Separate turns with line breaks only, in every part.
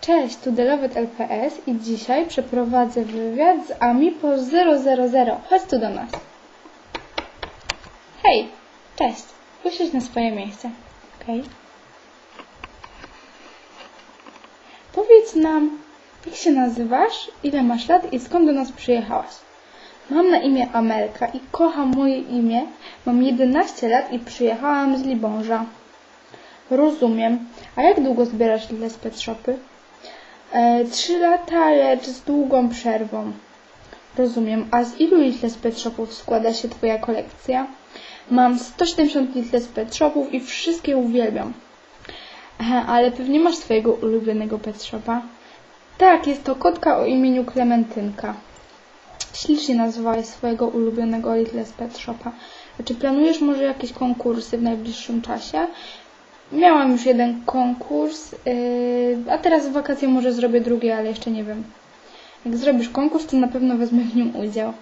Cześć, tu Delowet LPS i dzisiaj przeprowadzę wywiad z Amipo 000. Chodź tu do nas. Hej, cześć. Usiądź na swoje miejsce. Okej. Powiedz nam, jak się nazywasz, ile masz lat i skąd do nas przyjechałaś? Mam na imię Amelka i kocham moje imię. Mam 11 lat i przyjechałam z Libąża. Rozumiem. A jak długo zbierasz z pet shopy? E, Trzy lata, lecz z długą przerwą. Rozumiem. A z ilu litle z pet shopów składa się Twoja kolekcja? Mam 170 litle z pet shopów i wszystkie uwielbiam. Ale pewnie masz swojego ulubionego pet shopa? Tak, jest to kotka o imieniu Klementynka. Ślicznie nazwałeś swojego ulubionego Little z Pet Shopa. Czy planujesz może jakieś konkursy w najbliższym czasie? Miałam już jeden konkurs, yy, a teraz w wakacje może zrobię drugi, ale jeszcze nie wiem. Jak zrobisz konkurs, to na pewno wezmę w nim udział.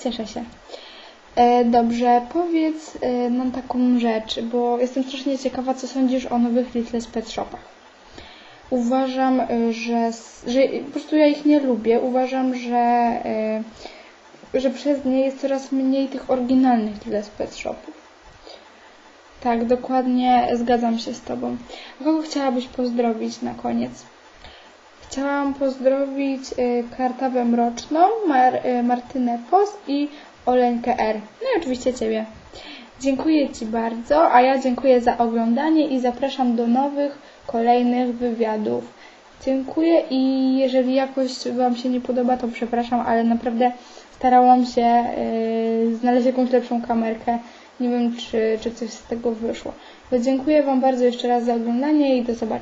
Cieszę się. E, dobrze, powiedz e, nam taką rzecz, bo jestem strasznie ciekawa, co sądzisz o nowych Little Pet Shopach. Uważam, y, że, że po prostu ja ich nie lubię. Uważam, że, y, że przez nie jest coraz mniej tych oryginalnych z pet shopów. Tak, dokładnie zgadzam się z Tobą. Kogo chciałabyś pozdrowić na koniec? Chciałam pozdrowić y, Kartawę Mroczną, Mar, Martynę Pos i Oleńkę R. No i oczywiście Ciebie. Dziękuję Ci bardzo, a ja dziękuję za oglądanie i zapraszam do nowych, kolejnych wywiadów. Dziękuję i jeżeli jakoś Wam się nie podoba, to przepraszam, ale naprawdę starałam się yy, znaleźć jakąś lepszą kamerkę. Nie wiem, czy, czy coś z tego wyszło. To dziękuję Wam bardzo jeszcze raz za oglądanie i do zobaczenia.